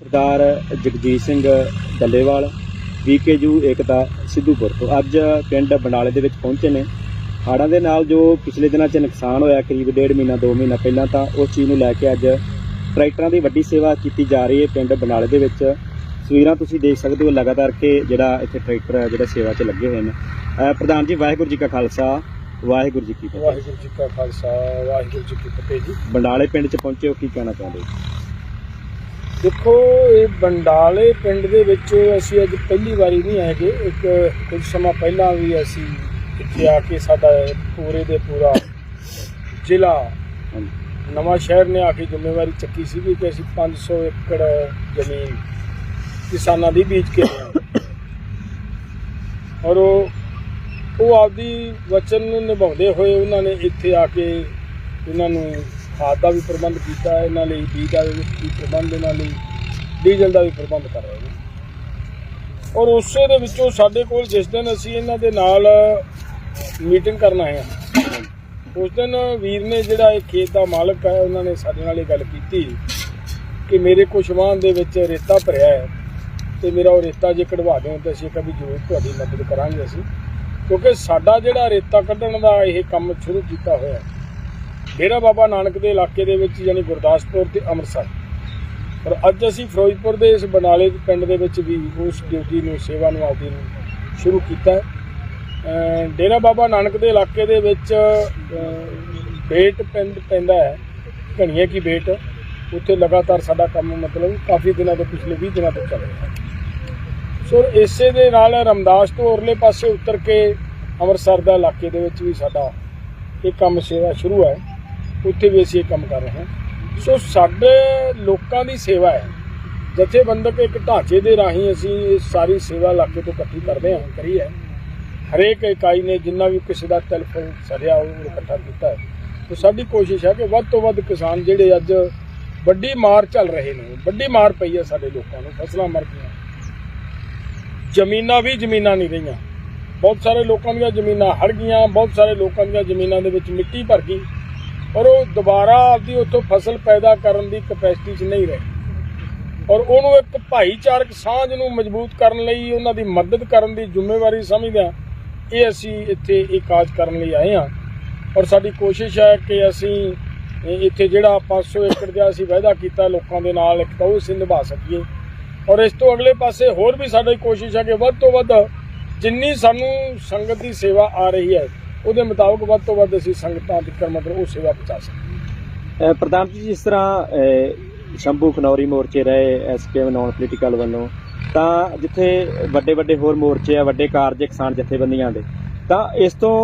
ਸਰਦਾਰ ਜਗਜੀਤ ਸਿੰਘ ਡੱਲੇਵਾਲ ਵੀਕੇਯੂ ਏਕਤਾ ਸਿੱਧੂਪੁਰ ਤੋਂ ਅੱਜ ਪਿੰਡ ਬੰਡਾਲੇ ਦੇ ਵਿੱਚ ਪਹੁੰਚੇ ਨੇ। ਹਾੜਾਂ ਦੇ ਨਾਲ ਜੋ ਪਿਛਲੇ ਦਿਨਾਂ 'ਚ ਨੁਕਸਾਨ ਹੋਇਆ ਕਰੀਬ ਡੇਢ ਮਹੀਨਾ 2 ਮਹੀਨਾ ਪਹਿਲਾਂ ਤਾਂ ਉਸ ਚੀਜ਼ ਨੂੰ ਲੈ ਕੇ ਅੱਜ ਟਰੈਕਟਰਾਂ ਦੀ ਵੱਡੀ ਸੇਵਾ ਕੀਤੀ ਜਾ ਰਹੀ ਹੈ ਪਿੰਡ ਬੰਡਾਲੇ ਦੇ ਵਿੱਚ। ਤਸਵੀਰਾਂ ਤੁਸੀਂ ਦੇਖ ਸਕਦੇ ਹੋ ਲਗਾਤਾਰ ਕਿ ਜਿਹੜਾ ਇੱਥੇ ਟਰੈਕਟਰ ਹੈ ਜਿਹੜਾ ਸੇਵਾ 'ਚ ਲੱਗੇ ਹੋਏ ਨੇ। ਪ੍ਰਧਾਨ ਜੀ ਵਾਹਿਗੁਰੂ ਜੀ ਕਾ ਖਾਲਸਾ ਵਾਹਿਗੁਰੂ ਜੀ ਕੀ ਫਤਿਹ। ਵਾਹਿਗੁਰੂ ਜੀ ਕਾ ਖਾਲਸਾ ਵਾਹਿਗੁਰੂ ਜੀ ਕੀ ਫਤਿਹ ਜੀ। ਬੰਡਾਲੇ ਪਿੰਡ 'ਚ ਪਹੁੰਚੇ ਹੋ ਕੀ ਕਹਿਣਾ ਚਾਹੁੰਦੇ ਹੋ? ਦੇਖੋ, ਇਹ ਬੰਡਾਲੇ ਪਿੰਡ ਦੇ ਵਿੱਚ ਅਸੀਂ ਅੱਜ ਪਹਿਲੀ ਵਾਰੀ ਨਹੀਂ ਆਏ ਗੇ ਇੱਕ ਕੁਝ ਸਮਾਂ ਪਹਿਲਾਂ ਵੀ ਅਸੀਂ ਇੱਥੇ ਆ ਕੇ ਸਾਡਾ ਪੂਰੇ ਦੇ ਪੂਰਾ ਜ਼ਿਲ੍ਹਾ ਹਾਂਜੀ ਨਵਾਂ ਸ਼ਹਿਰ ਨੇ ਆ ਕੇ ਜ਼ਿੰਮੇਵਾਰੀ ਚੱਕੀ ਸੀ ਕਿ ਅਸੀਂ 500 ਏਕੜ ਜ਼ਮੀਨ ਕਿਸਾਨਾਂ ਦੀ ਬੀਜ ਕੇ ਔਰ ਉਹ ਉਹ ਆਪਦੀ ਵਚਨ ਨੂੰ ਨਿਭਾਉਂਦੇ ਹੋਏ ਉਹਨਾਂ ਨੇ ਇੱਥੇ ਆ ਕੇ ਇਹਨਾਂ ਨੂੰ ਖਾਦ ਦਾ ਵੀ ਪ੍ਰਬੰਧ ਕੀਤਾ ਹੈ, ਇਹਨਾਂ ਲਈ ਬੀਜ ਦਾ ਵੀ ਪ੍ਰਬੰਧ ਇਹਨਾਂ ਲਈ ਡੀਜ਼ਲ ਦਾ ਵੀ ਪ੍ਰਬੰਧ ਕਰ ਰਹੇ ਨੇ। ਔਰ ਉਸੇ ਦੇ ਵਿੱਚੋਂ ਸਾਡੇ ਕੋਲ ਜਿਸ ਦਿਨ ਅਸੀਂ ਇਹਨਾਂ ਦੇ ਨਾਲ ਮੀਟਿੰਗ ਕਰਨ ਆਏ ਹਾਂ ਉਸ ਦਿਨ ਵੀਰ ਨੇ ਜਿਹੜਾ ਇਹ ਖੇਤ ਦਾ ਮਾਲਕ ਹੈ ਉਹਨਾਂ ਨੇ ਸਾਡੇ ਨਾਲ ਇਹ ਗੱਲ ਕੀਤੀ ਕਿ ਮੇਰੇ ਕੁਛ ਵਾਹਨ ਦੇ ਵਿੱਚ ਰੇਤਾ ਭਰਿਆ ਹੈ ਤੇ ਮੇਰਾ ਉਹ ਰੇਤਾ ਜੇ ਕਢਵਾ ਦਿਓ ਤਾਂ ਅਸੀਂ ਕभी ਜ਼ਰੂਰ ਤੁਹਾਡੀ ਮਦਦ ਕਰਾਂਗੇ ਅਸੀਂ ਕਿਉਂਕਿ ਸਾਡਾ ਜਿਹੜਾ ਰੇਤਾ ਕੱਢਣ ਦਾ ਇਹ ਕੰਮ ਸ਼ੁਰੂ ਕੀਤਾ ਹੋਇਆ ਹੈ ਡੇਰਾ ਬਾਬਾ ਨਾਨਕ ਦੇ ਇਲਾਕੇ ਦੇ ਵਿੱਚ ਯਾਨੀ ਗੁਰਦਾਸਪੁਰ ਤੇ ਅੰਮ੍ਰਿਤਸਰ। ਪਰ ਅੱਜ ਅਸੀਂ ਫਿਰੋਜ਼ਪੁਰ ਦੇ ਇਸ ਬਨਾਲੇ ਪਿੰਡ ਦੇ ਵਿੱਚ ਵੀ ਉਸ ਡਿਊਟੀ ਨੂੰ, ਸੇਵਾ ਨੂੰ ਆਪਦੀ ਨੂੰ ਸ਼ੁਰੂ ਕੀਤਾ ਡੇਰਾ ਬਾਬਾ ਨਾਨਕ ਦੇ ਇਲਾਕੇ ਦੇ ਵਿੱਚ ਬੇਟ ਪਿੰਡ ਪੈਂਦਾ ਹੈ, ਘਣੀਏ ਕੀ ਬੇਟ। ਉੱਥੇ ਲਗਾਤਾਰ ਸਾਡਾ ਕੰਮ ਮਤਲਬ ਕਾਫੀ ਦਿਨਾਂ ਤੋਂ, ਪਿਛਲੇ 20 ਦਿਨਾਂ ਤੋਂ ਚੱਲ ਰਿਹਾ ਸੋ ਇਸੇ ਦੇ ਨਾਲ ਰਮਦਾਸ ਤੋਂ ਉਰਲੇ ਪਾਸੇ ਉਤਰ ਕੇ ਅੰਮ੍ਰਿਤਸਰ ਦਾ ਇਲਾਕੇ ਦੇ ਵਿੱਚ ਵੀ ਸਾਡਾ ਇਹ ਕੰਮ ਸੇਵਾ ਸ਼ੁਰੂ ਹੈ। ਉੱਥੇ ਵੀ ਅਸੀਂ ਇਹ ਕੰਮ ਕਰ ਰਹੇ ਹਾਂ। ਸੋ ਸਾਡੇ ਲੋਕਾਂ ਦੀ ਸੇਵਾ ਹੈ। ਜਥੇਬੰਦਕ ਇੱਕ ਢਾਂਚੇ ਦੇ ਰਾਹੀਂ ਅਸੀਂ ਇਹ ਸਾਰੀ ਸੇਵਾ ਇਲਾਕੇ ਤੋਂ ਇਕੱਠੀ ਕਰਦੇ ਹਾਂ, ਕਰੀ ਹੈ। ਹਰੇਕ ਇਕਾਈ ਨੇ ਜਿੰਨਾ ਵੀ ਕਿਸੇ ਦਾ ਟੈਲੀਫੋਨ ਸਰਿਆ ਉਹ ਇਕੱਠਾ ਕੀਤਾ ਹੈ। ਸੋ ਸਾਡੀ ਕੋਸ਼ਿਸ਼ ਹੈ ਕਿ ਵੱਧ ਤੋਂ ਵੱਧ ਕਿਸਾਨ ਜਿਹੜੇ ਅੱਜ ਵੱਡੀ ਮਾਰ ਚੱਲ ਰਹੇ ਨੇ, ਵੱਡੀ ਮਾਰ ਪਈ ਹੈ ਸਾਡੇ ਲੋਕਾਂ ਨੂੰ, ਫਸਲਾਂ ਮਰ ਗਈਆਂ। ਜ਼ਮੀਨਾਂ ਵੀ ਜ਼ਮੀਨਾਂ ਨਹੀਂ ਰਹੀਆਂ। ਬਹੁਤ ਸਾਰੇ ਲੋਕਾਂ ਦੀਆਂ ਜ਼ਮੀਨਾਂ ਹੜ ਗਈਆਂ, ਬਹੁਤ ਸਾਰੇ ਲੋਕਾਂ ਦੀਆਂ ਜ਼ਮੀਨਾਂ ਦੇ ਵਿੱਚ ਮਿੱਟੀ ਭਰ ਗਈ। ਔਰ ਉਹ ਦੁਬਾਰਾ ਆਪਦੀ ਉੱਥੋਂ ਫਸਲ ਪੈਦਾ ਕਰਨ ਦੀ ਕਪੈਸਿਟੀ 'ਚ ਨਹੀਂ ਰਹੇ। ਔਰ ਉਹਨੂੰ ਇੱਕ ਭਾਈਚਾਰਕ ਸਾਂਝ ਨੂੰ ਮਜ਼ਬੂਤ ਕਰਨ ਲਈ, ਉਹਨਾਂ ਦੀ ਮਦਦ ਕਰਨ ਦੀ ਜ਼ਿੰਮੇਵਾਰੀ ਸਮਝਦੇ ਸਮਝਦਿਆਂ ਇਹ ਅਸੀਂ ਇੱਥੇ ਇਹ ਕਾਜ ਕਰਨ ਲਈ ਆਏ ਹਾਂ। ਔਰ ਸਾਡੀ ਕੋਸ਼ਿਸ਼ ਹੈ ਕਿ ਅਸੀਂ ਇੱਥੇ ਜਿਹੜਾ 500 ਏਕੜ ਦਾ ਅਸੀਂ ਵਾਅਦਾ ਕੀਤਾ ਲੋਕਾਂ ਦੇ ਨਾਲ, ਇੱਕ ਤਾਂ ਉਹ ਅਸੀਂ ਨਿਭਾ ਸਕੀਏ। ਔਰ ਇਸ ਤੋਂ ਅਗਲੇ ਪਾਸੇ ਹੋਰ ਵੀ ਸਾਡੀ ਕੋਸ਼ਿਸ਼ ਹੈ ਕਿ ਵੱਧ ਤੋਂ ਵੱਧ ਜਿੰਨੀ ਸਾਨੂੰ ਸੰਗਤ ਦੀ ਸੇਵਾ ਆ ਰਹੀ ਹੈ ਉਹਦੇ ਮੁਤਾਬਕ ਵੱਧ ਤੋਂ ਵੱਧ ਅਸੀਂ ਸੰਗਤਾਂ ਤੱਕ ਮਤਲਬ ਉਹ ਸੇਵਾ ਪਹੁੰਚਾ ਸਕੀਏ। ਅਹ ਪ੍ਰਧਾਨ ਜੀ, ਜਿਸ ਤਰ੍ਹਾਂ ਸ਼ੰਭੂ ਖਨੌਰੀ ਮੋਰਚੇ ਰਹੇ ਐਸਕੇਐਮ ਨਾਨ ਪੋਲੀਟੀਕਲ ਵੱਲੋਂ, ਤਾਂ ਜਿੱਥੇ ਵੱਡੇ ਵੱਡੇ ਹੋਰ ਮੋਰਚੇ ਆ, ਵੱਡੇ ਕਾਰਜ ਕਿਸਾਨ ਜਥੇਬੰਦੀਆਂ ਦੇ, ਤਾਂ ਇਸ ਤੋਂ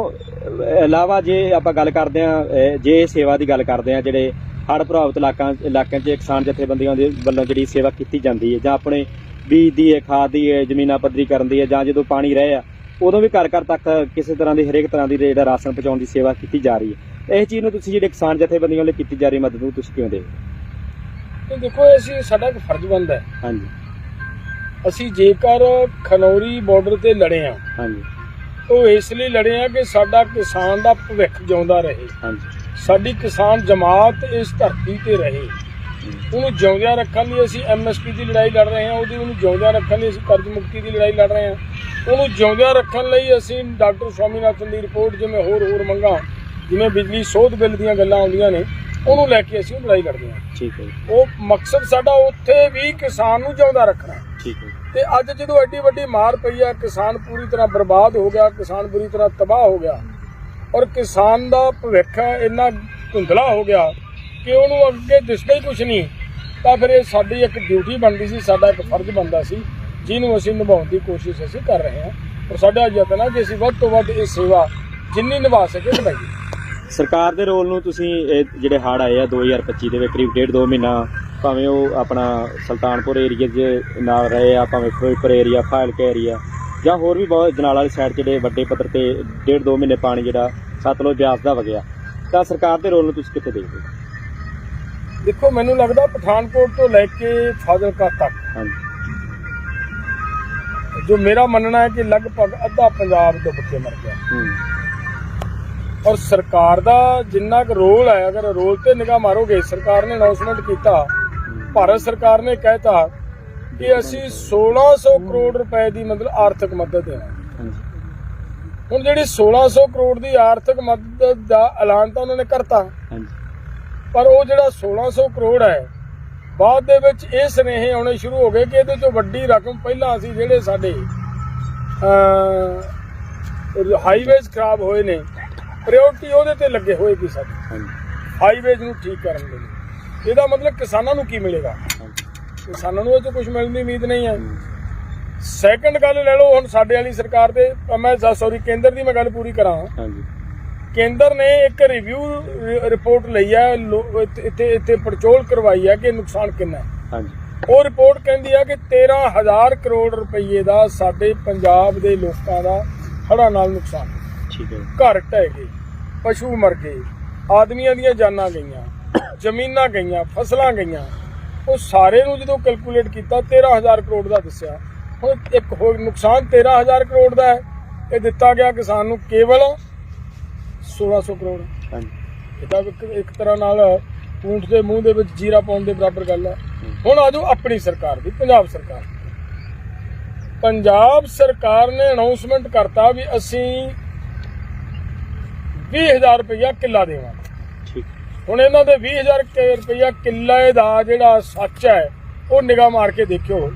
ਇਲਾਵਾ ਜੇ ਆਪਾਂ ਗੱਲ ਕਰਦੇ ਆ ਜੇ ਸੇਵਾ ਦੀ ਗੱਲ ਕਰਦੇ ਆ ਜਿਹੜੇ ਹੜ੍ਹ ਪ੍ਰਭਾਵਿਤ ਇਲਾਕਾਂ, ਇਲਾਕਿਆਂ 'ਚ ਕਿਸਾਨ ਜਥੇਬੰਦੀਆਂ ਦੇ ਵੱਲੋਂ ਜਿਹੜੀ ਸੇਵਾ ਕੀਤੀ ਜਾਂਦੀ ਹੈ, ਜਾਂ ਆਪਣੇ ਬੀਜ ਦੀ ਹੈ, ਖਾਦ ਦੀ ਹੈ, ਜ਼ਮੀਨਾਂ ਪੱਧਰੀ ਕਰਨ ਦੀ ਹੈ, ਜਾਂ ਜਦੋਂ ਪਾਣੀ ਰਹੇ ਆ ਉਦੋਂ ਵੀ ਘਰ ਘਰ ਤੱਕ ਕਿਸੇ ਤਰ੍ਹਾਂ ਦੀ ਹਰੇਕ ਤਰ੍ਹਾਂ ਦੀ ਜਿਹੜਾ ਰਾਸ਼ਨ ਪਹੁੰਚਾਉਣ ਦੀ ਸੇਵਾ ਕੀਤੀ ਜਾ ਰਹੀ ਹੈ। ਇਹ ਚੀਜ਼ ਨੂੰ ਤੁਸੀਂ ਜਿਹੜੇ ਕਿਸਾਨ ਜਥੇਬੰਦੀਆਂ ਵੱਲੋਂ ਕੀਤੀ ਜਾ ਰਹੀ ਮਦਦ ਨੂੰ ਤੁਸੀਂ ਕਿਵੇਂ ਦੇਖਦੇ ਦੇਖੋ ਅਸੀਂ ਸਾਡਾ ਇੱਕ ਫਰਜ਼ ਬਣਦਾ ਹੈ। ਹਾਂਜੀ। ਅਸੀਂ ਜੇਕਰ ਖਨੌਰੀ ਬਾਰਡਰ ਤੇ ਲੜੇ ਆ ਹਾਂਜੀ। ਉਹ ਇਸ ਲਈ ਲੜੇ ਆ ਕਿ ਸਾਡਾ ਕਿਸਾਨ ਦਾ ਭਵਿੱਖ ਜਿਉਂਦਾ ਰਹੇ। ਹਾਂਜੀ। ਸਾਡੀ ਕਿਸਾਨ ਜਮਾਤ ਇਸ ਧਰਤੀ ਤੇ ਰਹੇ। ਉਹਨੂੰ ਜਿਉਂਦਿਆਂ ਰੱਖਣ ਲਈ ਅਸੀਂ ਐਮਐਸਪੀ ਦੀ ਲੜਾਈ ਲੜ ਰਹੇ ਹਾਂ ਉਹਦੀ ਉਹਨੂੰ ਜਿਉਂਦਿਆਂ ਰੱਖਣ ਲਈ ਅਸੀਂ ਕਰਜ਼ ਮੁਕਤੀ ਦੀ ਲੜਾਈ ਲੜ ਰਹੇ ਹਾਂ। ਉਹਨੂੰ ਜਿਉਂਦਿਆਂ ਰੱਖਣ ਲਈ ਅਸੀਂ ਡਾਕਟਰ ਸਵਾਮੀਨਾਥਨ ਦੀ ਰਿਪੋਰਟ ਜਿਵੇਂ ਹੋਰ ਹੋਰ ਮੰਗਾਂ ਜਿਵੇਂ ਬਿਜਲੀ ਸੋਧ ਬਿੱਲ ਦੀਆਂ ਗੱਲਾਂ ਆਉਂਦੀਆਂ ਨੇ ਉਹਨੂੰ ਲੈ ਕੇ ਅਸੀਂ ਲੜਾਈ ਲੜਦੇ ਹਾਂ। ਠੀਕ ਹੈ ਉਹ ਮਕਸਦ ਸਾਡਾ ਉੱਥੇ ਵੀ ਕਿਸਾਨ ਨੂੰ ਜਿਉਂਦਾ ਰੱਖਣਾ। ਠੀਕ ਹੈ ਤੇ ਅੱਜ ਜਦੋਂ ਐਡੀ ਵੱਡੀ ਮਾਰ ਪਈ ਆ ਕਿਸਾਨ ਪੂਰੀ ਤਰ੍ਹਾਂ ਬਰਬਾਦ ਹੋ ਗਿਆ ਕਿਸਾਨ ਬੁਰੀ ਤਰ੍ਹਾਂ ਤਬਾਹ ਹੋ ਗਿਆ ਔਰ ਕਿਸਾਨ ਦਾ ਭਵਿੱਖ ਇੰਨਾ ਧੁੰਦਲਾ ਹੋ ਗਿਆ ਕਿ ਉਹਨੂੰ ਅੱਗੇ ਦਿਸਦਾ ਹੀ ਕੁਝ ਨਹੀਂ ਤਾਂ ਫਿਰ ਇਹ ਸਾਡੀ ਇੱਕ ਡਿਊਟੀ ਬਣਦੀ ਸੀ ਸਾਡਾ ਇੱਕ ਫਰਜ਼ ਬਣਦਾ ਸੀ ਜਿਹਨੂੰ ਅਸੀਂ ਨਿਭਾਉਣ ਦੀ ਕੋਸ਼ਿਸ਼ ਅਸੀਂ ਕਰ ਰਹੇ ਹਾਂ। ਔਰ ਸਾਡਾ ਯਤਨ ਹੈ ਕਿ ਅਸੀਂ ਵੱਧ ਤੋਂ ਵੱਧ ਇਹ ਸੇਵਾ ਜਿੰਨੀ ਨਿਭਾ ਸਕੇ ਨਿਭਾਈਏ। ਸਰਕਾਰ ਦੇ ਰੋਲ ਨੂੰ ਤੁਸੀਂ ਇਹ ਜਿਹੜੇ ਹੜ੍ਹ ਆਏ ਆ 2025 ਦੇ ਵਿੱਚ ਕਰੀਬ ਡੇਢ ਦੋ ਮਹੀਨਾ ਭਾਵੇਂ ਉਹ ਆਪਣਾ ਸੁਲਤਾਨਪੁਰ ਏਰੀਆ ਦੇ ਨਾਲ ਰਹੇ ਆ ਭਾਵੇਂ ਫਿਰੋਜ਼ਪੁਰ ਏਰੀਆ ਫਾਇਲਕੇ ਏਰੀਆ ਜਾਂ ਹੋਰ ਵੀ ਬਹੁਤ ਜਨਾਲਾ ਵਾਲੀ ਸਾਈਡ ਜਿਹੜੇ ਵੱਡੇ ਪੱਧਰ ਤੇ ਡੇਢ ਦੋ ਮਹੀਨੇ ਪਾਣੀ ਜਿਹੜਾ ਸਤਲੁਜ ਬਿਆਸ ਦਾ ਵਗਿਆ ਤਾਂ ਸਰਕਾਰ ਦੇ ਰੋਲ ਨੂੰ ਤੁਸੀਂ ਕਿੱਥੇ ਦੇਖਦੇ ਹੋ? ਦੇਖੋ ਮੈਨੂੰ ਲੱਗਦਾ ਪਠਾਨਕੋਟ ਤੋਂ ਲੈ ਕੇ ਫਾਜ਼ਿਲਕਾ ਤੱਕ ਹਾਂਜੀ। ਜੋ ਮੇਰਾ ਮੰਨਣਾ ਹੈ ਕਿ ਲਗਭਗ ਅੱਧਾ ਪੰਜਾਬ ਡੁੱਬ ਕੇ ਮਰ ਗਿਆ ਔਰ ਸਰਕਾਰ ਦਾ ਜਿੰਨਾ ਕੁ ਰੋਲ ਹੈ ਅਗਰ ਰੋਲ ਤੇ ਨਿਗਾਹ ਮਾਰੋਗੇ ਸਰਕਾਰ ਨੇ ਅਨਾਉਂਸਮੈਂਟ ਕੀਤਾ। ਭਾਰਤ ਸਰਕਾਰ ਨੇ ਕਹਿਤਾ ਕਿ ਅਸੀਂ 1600 ਕਰੋੜ ਰੁਪਏ ਦੀ ਮਤਲਬ ਆਰਥਿਕ ਮਦਦ ਹਾਂਜੀ। ਹੁਣ ਜਿਹੜੀ 1600 ਕਰੋੜ ਦੀ ਆਰਥਿਕ ਮਦਦ ਦਾ ਐਲਾਨ ਤਾਂ ਉਹਨਾਂ ਨੇ ਕਰਤਾ। ਪਰ ਉਹ ਜਿਹੜਾ 1600 ਕਰੋੜ ਹੈ ਬਾਅਦ ਦੇ ਵਿੱਚ ਇਹ ਸੁਨੇਹੇ ਆਉਣੇ ਸ਼ੁਰੂ ਹੋ ਗਏ ਕਿ ਇਹਦੇ ਤੋਂ ਵੱਡੀ ਰਕਮ ਪਹਿਲਾਂ ਅਸੀਂ ਜਿਹੜੇ ਸਾਡੇ ਹਾਈਵੇਜ਼ ਖਰਾਬ ਹੋਏ ਨੇ ਪ੍ਰਾਇੋਰਟੀ ਉਹਦੇ ਤੇ ਲੱਗੇ ਹੋਏ ਕੀ ਸਾਡੇ। ਹਾਂਜੀ। ਹਾਈਵੇਜ਼ ਨੂੰ ਠੀਕ ਕਰਨ ਦੇ ਲਈ। ਇਹਦਾ ਮਤਲਬ ਕਿਸਾਨਾਂ ਨੂੰ ਕੀ ਮਿਲੇਗਾ? ਕਿਸਾਨਾਂ ਨੂੰ ਇਹ ਤੋਂ ਕੁਝ ਮਿਲਣ ਦੀ ਉਮੀਦ ਨਹੀਂ ਹੈ। ਸੈਕੰਡ ਗੱਲ ਲੈ ਲਓ ਹੁਣ ਸਾਡੇ ਵਾਲੀ ਸਰਕਾਰ ਦੇ ਮੈਂ ਸੌਰੀ ਕੇਂਦਰ ਦੀ ਮੈਂ ਗੱਲ ਪੂਰੀ ਕਰਾਂ। ਹਾਂਜੀ। ਕੇਂਦਰ ਨੇ ਇੱਕ ਰਿਵਿਊ ਰਿਪੋਰਟ ਲਈ ਲੋ- ਇੱਥੇ- ਇੱਥੇ ਪੜਚੋਲ ਕਰਵਾਈ ਹੈ ਕਿ ਨੁਕਸਾਨ ਕਿੰਨਾ ਹੈ। ਹਾਂਜੀ। ਉਹ ਰਿਪੋਰਟ ਕਹਿੰਦੀ ਹੈ ਕਿ 13000 ਕਰੋੜ ਰੁਪਏ ਦਾ ਸਾਡੇ ਪੰਜਾਬ ਦੇ ਲੋਕਾਂ ਦਾ ਹੜ੍ਹਾਂ ਨਾਲ ਨੁਕਸਾਨ। ਠੀਕ ਹੈ ਘਰ ਢਹਿ ਗਏ ਪਸ਼ੂ ਮਰ ਗਏ ਆਦਮੀਆਂ ਦੀਆਂ ਜਾਨਾਂ ਗਈਆਂ ਜ਼ਮੀਨਾਂ ਗਈਆਂ ਫਸਲਾਂ ਗਈਆਂ। ਉਹ ਸਾਰੇ ਨੂੰ ਜਦੋਂ ਕੈਲਕੂਲੇਟ ਕੀਤਾ 13000 ਕਰੋੜ ਦਾ ਦੱਸਿਆ। ਹੁਣ ਇੱਕ ਹੋਰ ਨੁਕਸਾਨ 13000 ਕਰੋੜ ਦਾ ਹੈ। ਇਹ ਦਿੱਤਾ ਗਿਆ ਕਿਸਾਨ ਨੂੰ ਕੇਵਲ 1600 ਕਰੋੜ। ਹਾਂਜੀ। ਇਹ ਤਾਂ ਇੱਕ ਇੱਕ ਤਰ੍ਹਾਂ ਨਾਲ ਊਂਠ ਦੇ ਮੂੰਹ ਦੇ ਵਿੱਚ ਜੀਰਾ ਪਾਉਣ ਦੇ ਬਰਾਬਰ ਗੱਲ ਹੈ। ਹੁਣ ਆਜੋ ਆਪਣੀ ਸਰਕਾਰ ਦੀ ਪੰਜਾਬ ਸਰਕਾਰ। ਪੰਜਾਬ ਸਰਕਾਰ ਨੇ ਅਨਾਉਂਸਮੈਂਟ ਕਰਤਾ ਵੀ ਅਸੀਂ 20000 ਰੁਪਇਆ ਕਿੱਲਾ ਦੇਵਾਂਗੇ। ਠੀਕ। ਹੁਣ ਇਹਨਾਂ ਦੇ 20000 ਰੁਪਇਆ ਕਿੱਲੇ ਦਾ ਜਿਹੜਾ ਸੱਚ ਹੈ ਉਹ ਨਿਗਾਹ ਮਾਰ ਕੇ ਦੇਖਿਓ।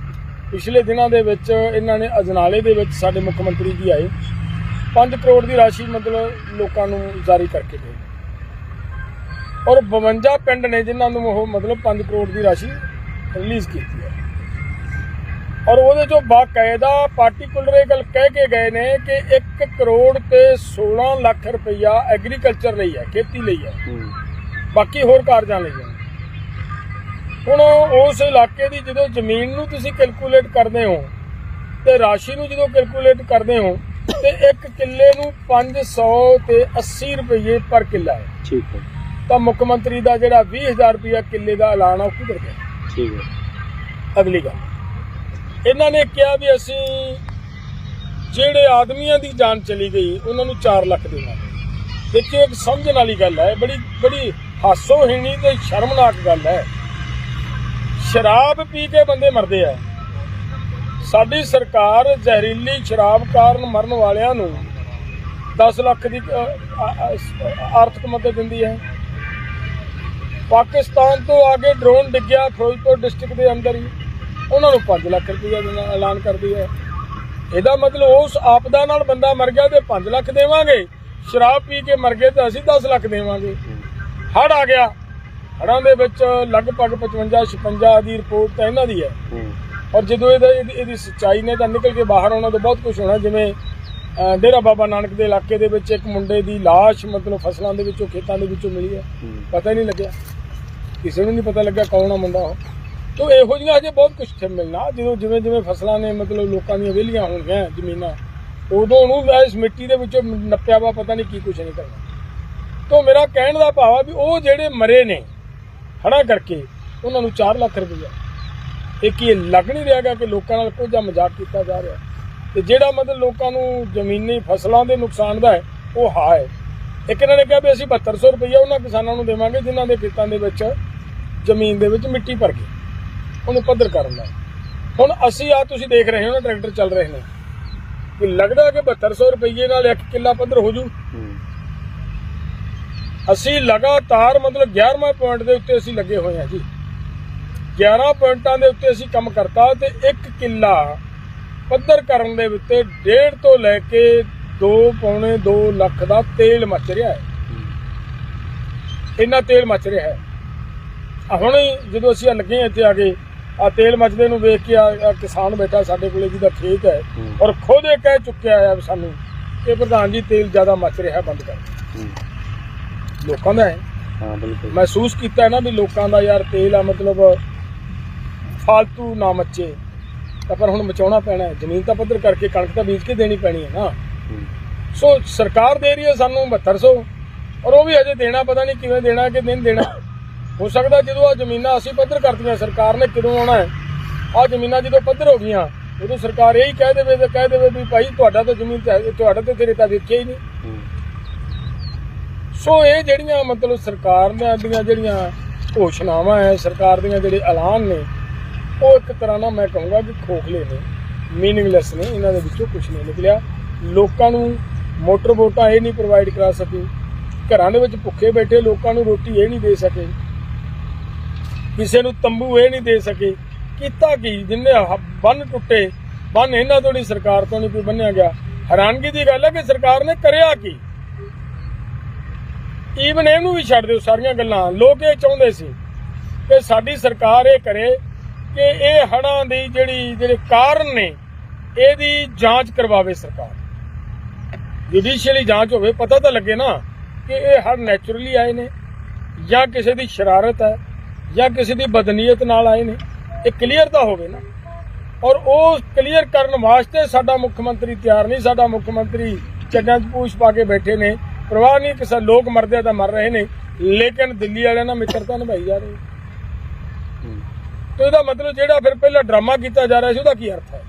ਪਿਛਲੇ ਦਿਨਾਂ ਦੇ ਵਿੱਚ ਇਹਨਾਂ ਨੇ ਅਜਨਾਲੇ ਦੇ ਵਿੱਚ ਸਾਡੇ ਮੁੱਖ ਮੰਤਰੀ ਜੀ ਆਏ। 5 ਕਰੋੜ ਦੀ ਰਾਸ਼ੀ ਮਤਲਬ ਲੋਕਾਂ ਨੂੰ ਜਾਰੀ ਕਰਕੇ ਦੇ ਔਰ 52 ਪਿੰਡ ਨੇ ਜਿਨ੍ਹਾਂ ਨੂੰ ਉਹ ਮਤਲਬ 5 ਕਰੋੜ ਦੀ ਰਾਸ਼ੀ ਰਿਲੀਜ਼ ਕੀਤੀ ਹੈ। ਔਰ ਉਹਦੇ ਚੋਂ ਬਾਕਾਇਦਾ ਪਾਰਟਿਕੂਲਰ ਇਹ ਗੱਲ ਕਹਿ ਕੇ ਗਏ ਨੇ ਕਿ 1 ਕਰੋੜ ਤੇ 16 ਲੱਖ ਰੁਪਈਆ ਐਗਰੀਕਲਚਰ ਲਈ ਹੈ ਖੇਤੀ ਲਈ ਹੈ। ਹੂੰ। ਬਾਕੀ ਹੋਰ ਕਾਰਜਾਂ ਲਈ ਹੈ। ਹੁਣ ਉਸ ਇਲਾਕੇ ਦੀ ਜਦੋਂ ਜ਼ਮੀਨ ਨੂੰ ਤੁਸੀਂ ਕੈਲਕੂਲੇਟ ਕਰਦੇ ਹੋ ਤੇ ਰਾਸ਼ੀ ਨੂੰ ਜਦੋਂ ਕੈਲਕੂਲੇਟ ਕਰਦੇ ਹੋ ਤੇ ਇੱਕ ਕਿੱਲੇ ਨੂੰ 500 ਤੇ 80 ਰੁਪਏ ਪਰ ਕਿੱਲਾ ਹੈ। ਠੀਕ ਹੈ। ਤਾਂ ਮੁੱਖ ਮੰਤਰੀ ਦਾ ਜਿਹੜਾ 20000 ਰੁਪਇਆ ਕਿੱਲੇ ਦਾ ਐਲਾਨ ਆ ਉਹ ਕਿੱਧਰ ਗਿਆ? ਠੀਕ ਹੈ। ਅਗਲੀ ਗੱਲ। ਇਹਨਾਂ ਨੇ ਕਿਹਾ ਵੀ ਅਸੀਂ ਜਿਹੜੇ ਆਦਮੀਆਂ ਦੀ ਜਾਨ ਚਲੀ ਗਈ ਉਹਨਾਂ ਨੂੰ 4 ਲੱਖ ਦੇਵਾਂਗੇ। ਦੇਖਿਓ ਇੱਕ ਸਮਝਣ ਵਾਲੀ ਗੱਲ ਹੈ ਬੜੀ ਬੜੀ ਹਾਸੋਹੀਣੀ ਤੇ ਸ਼ਰਮਨਾਕ ਗੱਲ ਹੈ। ਸ਼ਰਾਬ ਪੀ ਕੇ ਬੰਦੇ ਮਰਦੇ ਆ। ਸਾਡੀ ਸਰਕਾਰ ਜ਼ਹਿਰੀਲੀ ਸ਼ਰਾਬ ਕਾਰਨ ਮਰਨ ਵਾਲਿਆਂ ਨੂੰ 10 ਲੱਖ ਦੀ ਆਰਥਿਕ ਮਦਦ ਦਿੰਦੀ ਹੈ। ਪਾਕਿਸਤਾਨ ਤੋਂ ਆ ਕੇ ਡਰੋਨ ਡਿੱਗਿਆ ਫਿਰੋਜ਼ਪੁਰ ਡਿਸਟ੍ਰਿਕਟ ਦੇ ਅੰਦਰ ਹੀ। ਉਹਨਾਂ ਨੂੰ 5 ਲੱਖ ਰੁਪਏ ਦੇਣਾ, ਐਲਾਨ ਕਰਦੀ ਹੈ ਇਹਦਾ ਮਤਲਬ ਉਸ ਆਪਦਾ ਨਾਲ ਬੰਦਾ ਮਰ ਗਿਆ ਤੇ 5 ਲੱਖ ਦੇਵਾਂਗੇ। ਸ਼ਰਾਬ ਪੀ ਕੇ ਮਰ ਗਏ ਤਾਂ ਅਸੀਂ 10 ਲੱਖ ਦੇਵਾਂਗੇ। ਹੜ ਆ ਗਿਆ। ਹੜਾਂ ਦੇ ਵਿੱਚ ਲਗਭਗ 55 56 ਦੀ ਰਿਪੋਰਟ ਤਾਂ ਇਹਨਾਂ ਦੀ ਹੈ। ਔਰ ਜਦੋਂ ਇਹਦਾ ਇਹਦੀ ਸੱਚਾਈ ਨੇ ਤਾਂ ਨਿਕਲ ਕੇ ਬਾਹਰ ਆਉਣਾ ਤਾਂ ਬਹੁਤ ਕੁਝ ਹੋਣਾ ਜਿਵੇਂ ਡੇਰਾ ਬਾਬਾ ਨਾਨਕ ਦੇ ਇਲਾਕੇ ਦੇ ਵਿੱਚ ਇੱਕ ਮੁੰਡੇ ਦੀ ਲਾਸ਼ ਮਤਲਬ ਫਸਲਾਂ ਦੇ ਵਿੱਚੋਂ ਖੇਤਾਂ ਦੇ ਵਿੱਚੋਂ ਮਿਲੀ ਹੈ। ਪਤਾ ਹੀ ਨਹੀਂ ਲੱਗਿਆ। ਕਿਸੇ ਨੂੰ ਨਹੀਂ ਪਤਾ ਲੱਗਾ ਕੌਣ ਆ ਮੁੰਡਾ ਉਹ। ਤੋ ਇਹੋ ਜਿਹੀਆਂ ਅਜੇ ਬਹੁਤ ਕੁਝ ਤੇ ਮਿਲਣਾ। ਜਦੋਂ ਜਿਵੇਂ ਜਿਵੇਂ ਫਸਲਾਂ ਨੇ ਮਤਲਬ ਲੋਕਾਂ ਦੀਆਂ ਵਿਹਲੀਆਂ ਹੋਣਗੀਆਂ ਜ਼ਮੀਨਾਂ ਉਦੋਂ ਨੂੰ ਇਸ ਮਿੱਟੀ ਦੇ ਵਿੱਚੋਂ ਨੱਪਿਆ ਵਾ ਪਤਾ ਨਹੀਂ ਕੀ ਕੁਝ ਨਿਕਲਣਾ ਤੋ ਮੇਰਾ ਕਹਿਣ ਦਾ ਭਾਵ ਆ ਵੀ ਉਹ ਜਿਹੜੇ ਮਰੇ ਨੇ ਹੜਾ ਕਰਕੇ ਉਹਨਾਂ ਨੂੰ 4 ਲੱਖ ਰੁਪਇਆ ਇਹ ਕੀ ਲੱਗ ਨਹੀਂ ਰਿਹਾਗਾ ਕਿ ਲੋਕਾਂ ਨਾਲ ਕੁਝ ਮਜ਼ਾਕ ਕੀਤਾ ਜਾ ਰਿਹਾ? ਤੇ ਜਿਹੜਾ ਮਤਲਬ ਲੋਕਾਂ ਨੂੰ ਜ਼ਮੀਨੀ ਫਸਲਾਂ ਦੇ ਨੁਕਸਾਨ ਦਾ ਹੈ ਉਹ ਹਾ ਹੈ। ਇੱਕ ਇਹਨਾਂ ਨੇ ਕਿਹਾ ਵੀ ਅਸੀਂ 7200 ਰੁਪਇਆ ਉਹਨਾਂ ਕਿਸਾਨਾਂ ਨੂੰ ਦੇਵਾਂਗੇ ਜਿਨ੍ਹਾਂ ਦੇ ਖੇਤਾਂ ਦੇ ਵਿੱਚ ਜ਼ਮੀਨ ਦੇ ਵਿੱਚ ਮਿੱਟੀ ਭਰ ਗਈ। ਉਹਨੂੰ ਪੱਧਰ ਕਰਨ ਦਾ। ਹੁਣ ਅਸੀਂ ਆ ਤੁਸੀਂ ਦੇਖ ਰਹੇ ਹੋ ਨਾ ਟਰੈਕਟਰ ਚੱਲ ਰਹੇ ਨੇ। ਕਿ ਲੱਗਦਾ ਕਿ 7200 ਰੁਪਏ ਨਾਲ ਇੱਕ ਕਿੱਲਾ ਪੱਧਰ ਹੋ ਜੂ। ਅਸੀਂ ਲਗਾਤਾਰ ਮਤਲਬ 11ਵਾਂ ਪੁਆਇੰਟ ਦੇ ਉੱਤੇ ਅਸੀਂ ਲੱਗੇ ਹੋਏ ਹਾਂ ਜੀ। 11 ਪੁਆਇੰਟਾਂ ਦੇ ਉੱਤੇ ਅਸੀਂ ਕੰਮ ਕਰਤਾ ਤੇ ਇੱਕ ਕਿੱਲਾ ਪੱਧਰ ਕਰਨ ਦੇ ਉੱਤੇ ਡੇਢ ਤੋਂ ਲੈ ਕੇ 2 ਪੌਣੇ 2 ਲੱਖ ਦਾ ਤੇਲ ਮੱਚ ਰਿਹਾ ਹੈ। ਇੰਨਾ ਤੇਲ ਮੱਚ ਰਿਹਾ ਹੈ। ਆ ਹੁਣ ਜਦੋਂ ਅਸੀਂ ਆਹ ਲੱਗੇ ਇੱਥੇ ਆ ਕੇ ਆ ਤੇਲ ਮੱਚਦੇ ਨੂੰ ਵੇਖ ਕੇ ਆ ਆ ਕਿਸਾਨ ਬੈਠਾ ਸਾਡੇ ਕੋਲੇ ਜਿਹਦਾ ਖੇਤ ਹੈ ਔਰ ਖੁਦ ਇਹ ਕਹਿ ਚੁੱਕਿਆ ਹੈ ਸਾਨੂੰ ਕਿ ਪ੍ਰਧਾਨ ਜੀ ਤੇਲ ਜ਼ਿਆਦਾ ਮੱਚ ਰਿਹਾ ਬੰਦ ਕਰ। ਲੋਕਾਂ ਦਾ ਹੈ। ਹਾਂ ਬਿਲਕੁਲ। ਮਹਿਸੂਸ ਕੀਤਾ ਨਾ ਵੀ ਲੋਕਾਂ ਦਾ ਯਾਰ ਤੇਲ ਆ ਮਤਲਬ ਫालतू ਨਾ ਮੱਚੇ। ਤਾਂ ਪਰ ਹੁਣ ਮਚਾਉਣਾ ਪੈਣਾ ਹੈ। ਜ਼ਮੀਨ ਤਾਂ ਪੱਧਰ ਕਰਕੇ ਕਣਕ ਤਾਂ ਬੀਜ ਕੇ ਦੇਣੀ ਪੈਣੀ ਹੈ ਨਾ। ਸੋ ਸਰਕਾਰ ਦੇ ਰਹੀ ਹੈ ਸਾਨੂੰ 7200 ਔਰ ਉਹ ਵੀ ਅਜੇ ਦੇਣਾ, ਪਤਾ ਨਹੀਂ ਕਿਵੇਂ ਦੇਣਾ ਕਿ ਨਹੀਂ ਦੇਣਾ। ਹੋ ਸਕਦਾ ਜਦੋਂ ਆ ਜ਼ਮੀਨਾਂ ਅਸੀਂ ਪੱਧਰ ਕਰਤੀਆਂ, ਸਰਕਾਰ ਨੇ ਕਦੋਂ ਆਉਣਾ ਹੈ। ਆ ਜ਼ਮੀਨਾਂ ਜਦੋਂ ਪੱਧਰ ਹੋ ਗਈਆਂ, ਉਦੋਂ ਸਰਕਾਰ ਇਹੀ ਕਹਿ ਦੇਵੇ ਤੇ ਕਹਿ ਦੇਵੇ ਵੀ ਭਾਈ ਤੁਹਾਡਾ ਤਾਂ ਜ਼ਮੀਨ ਤੇ ਤੁਹਾਡਾ ਤੇ ਤੇਰੇ ਤਾਂ ਵੇਖਿਆ ਹੀ ਨਹੀਂ। ਸੋ ਇਹ ਜਿਹੜੀਆਂ ਮਤਲਬ ਸਰਕਾਰ ਦੀਆਂ ਜਿਹੜੀਆਂ ਘੋਸ਼ਣਾਵਾਂ ਹੈ, ਸਰਕਾਰ ਦੀਆਂ ਜਿਹੜੇ ਐਲਾਨ ਨੇ ਉਹ ਇੱਕ ਤਰ੍ਹਾਂ ਨਾਲ ਮੈਂ ਕਹੂੰਗਾ ਕਿ ਖੋਖਲੇ ਨੇ ਮੀਨਿੰਗਲੈਸ ਨੇ, ਇਹਨਾਂ ਦੇ ਵਿੱਚੋਂ ਕੁਝ ਨਹੀਂ ਨਿਕਲਿਆ। ਲੋਕਾਂ ਨੂੰ ਮੋਟਰ ਬੋਟਾਂ ਇਹ ਨਹੀਂ ਪ੍ਰੋਵਾਈਡ ਕਰਾ ਸਕੇ। ਘਰਾਂ ਦੇ ਵਿੱਚ ਭੁੱਖੇ ਬੈਠੇ ਲੋਕਾਂ ਨੂੰ ਰੋਟੀ ਇਹ ਨਹੀਂ ਦੇ ਸਕੇ। ਕਿਸੇ ਨੂੰ ਤੰਬੂ ਇਹ ਨਹੀਂ ਦੇ ਸਕੇ। ਕੀਤਾ ਕੀ? ਜਿੰਨੇ ਬੰਨ ਟੁੱਟੇ, ਬੰਨ ਇਹਨਾਂ ਤੋਂ ਨਹੀਂ, ਸਰਕਾਰ ਤੋਂ ਨਹੀਂ ਕੋਈ ਬੰਨਿਆ ਗਿਆ। ਹੈਰਾਨਗੀ ਦੀ ਗੱਲ ਹੈ ਕਿ ਸਰਕਾਰ ਨੇ ਕਰਿਆ ਕੀ? ਈਵਨ ਇਹਨੂੰ ਵੀ ਛੱਡ ਦਿਓ ਸਾਰੀਆਂ ਗੱਲਾਂ। ਲੋਕ ਇਹ ਚਾਹੁੰਦੇ ਸੀ ਕਿ ਸਾਡੀ ਸਰਕਾਰ ਇਹ ਕਰੇ ਕਿ ਇਹ ਹੜ੍ਹਾਂ ਦੀ ਜਿਹੜੀ ਜਿਹੜੇ ਕਾਰਨ ਨੇ, ਇਹਦੀ ਜਾਂਚ ਕਰਵਾਵੇ ਸਰਕਾਰ। ਜੁਡੀਸ਼ੀਅਲੀ ਜਾਂਚ ਹੋਵੇ, ਪਤਾ ਤਾਂ ਲੱਗੇ ਨਾ ਕਿ ਇਹ ਹੜ੍ਹ ਨੈਚੁਰਲੀ ਆਏ ਨੇ, ਜਾਂ ਕਿਸੇ ਦੀ ਸ਼ਰਾਰਤ ਹੈ, ਜਾਂ ਕਿਸੇ ਦੀ ਬਦਨੀਅਤ ਨਾਲ ਆਏ ਨੇ। ਇਹ ਕਲੀਅਰ ਤਾਂ ਹੋਵੇ ਨਾ। ਔਰ ਉਹ ਕਲੀਅਰ ਕਰਨ ਵਾਸਤੇ ਸਾਡਾ ਮੁੱਖ ਮੰਤਰੀ ਤਿਆਰ ਨਹੀਂ, ਸਾਡਾ ਮੁੱਖ ਮੰਤਰੀ ਚੱਡਾਂ 'ਚ ਪੂਛ ਪਾ ਕੇ ਬੈਠੇ ਨੇ। ਪ੍ਰਵਾਹ ਨਹੀਂ, ਕਿਸੇ ਲੋਕ ਮਰਦੇ ਤਾਂ ਮਰ ਰਹੇ ਨੇ। ਲੇਕਿਨ ਦਿੱਲੀ ਵਾਲਿਆਂ ਨਾਲ ਮਿੱਤਰਤਾ ਨਿਭਾਈ ਜਾ ਰਹੀ ਹੈ। ਤੇ ਇਹਦਾ ਮਤਲਬ ਜਿਹੜਾ ਫਿਰ ਪਹਿਲਾਂ ਡਰਾਮਾ ਕੀਤਾ ਜਾ ਰਿਹਾ ਸੀ, ਉਹਦਾ ਕੀ ਅਰਥ ਹੈ?